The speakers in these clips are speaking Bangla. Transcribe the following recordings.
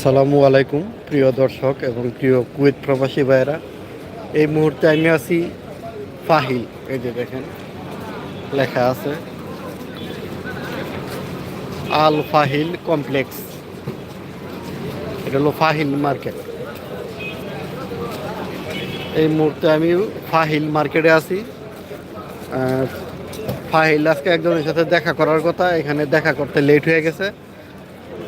আসসালামু আলাইকুম, প্রিয় দর্শক এবং প্রিয় কুয়েত প্রবাসী ভাইয়েরা। এই মুহূর্তে আমি আছি ফাহিল। এই যে দেখেন, লেখা আছে, আল ফাহিল কমপ্লেক্স। এটা হলো ফাহিল মার্কেট। এই মুহূর্তে আমি ফাহিল মার্কেটে আছি। ফাহিল আজকে একজনের সাথে দেখা করার কথা, এখানে দেখা করতে লেট হয়ে গেছে।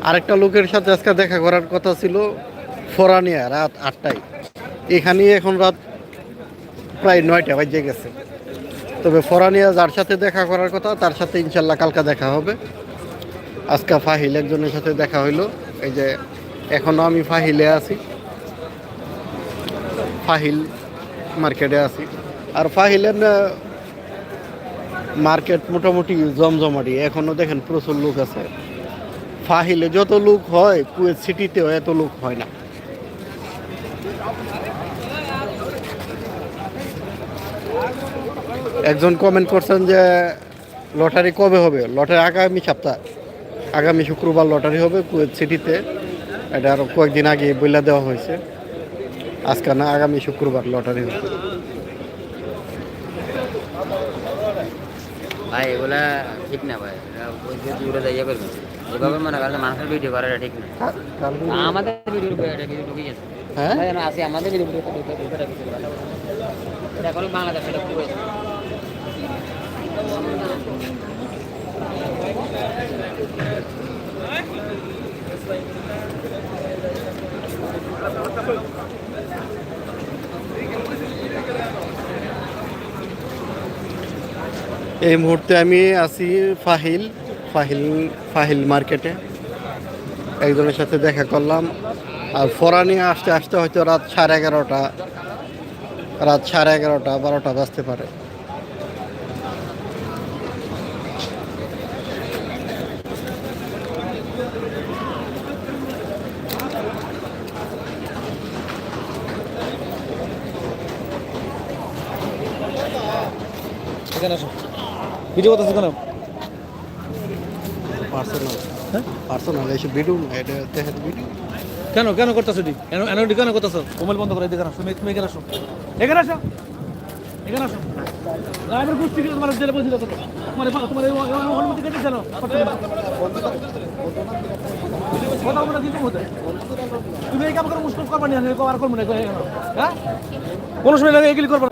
আরেকটা লোকের সাথে আজকে দেখা করার কথা ছিল ফোরানিয়া, রাত আটটায়। এখানে এখন রাত প্রায় নয়টা বাজে গেছে। তবে ফোরানিয়া যার সাথে দেখা করার কথা, তার সাথে ইনশাল্লাহ কালকা দেখা হবে। আজকে ফাহিল একজনের সাথে দেখা হইল। এই যে এখনও আমি ফাহিলে আছি। ফাহিল মার্কেটে আছি। আর ফাহিলের মার্কেট মোটামুটি জমজমাটি। এখনও দেখেন প্রচুর লোক আছে। ফাহিলে যত লোক হয় কুয়েত সিটিতেও এত লোক হয় না। একজন কমেন্ট করছেন যে, লটারি কবে হবে? লটারি আগামী সপ্তাহ, আগামী শুক্রবার লটারি হবে কুয়েত সিটিতে। এটা আরও কয়েকদিন আগে বইলা দেওয়া হয়েছে। আজকে না, আগামী শুক্রবার লটারি হবে। ভাই, এগুলা ঠিক না ভাই। ওই যে দূরে যাইয়া এভাবে মনে করেন মানুষের ভিডিও করাটা ঠিক না। আমাদের ভিডিও এটা ভিডিও ঢুকে গেছে। হ্যাঁ? আসি আমাদের ভিডিও এটা এখন বাংলাদেশ এটা এই মুহূর্তে আমি আছি ফাহিল। ফাহিল ফাহিল মার্কেটে। একজনের সাথে দেখা করলাম। আর ফরানি আসতে আসতে হয়তো রাত সাড়ে এগারোটা, রাত সাড়ে এগারোটা, বারোটা বাজতে পারে। ভিডিও করতেছো কেন? পার্সোনাল হ্যাঁ পার্সোনাল এসে ভিডিও না এটা দেখেন ভিডিও কেন কেন করতেছো এটি কেন এনওডি কেন করতেছো মোবাইল বন্ধ করে এখানে আসো তুমি তুমি এখানে আসো এখানে আসো এখানে আসো আমি বুঝতে গেলে তোমার জেলে বলছিল তোমার তোমার অনুমতি কেটে জানো কথা বলে দিতে হতে তুমি এই কাম করে মুশকিল করবা না আর করব না হ্যাঁ কোনো সময় লাগে এগুলি করবা।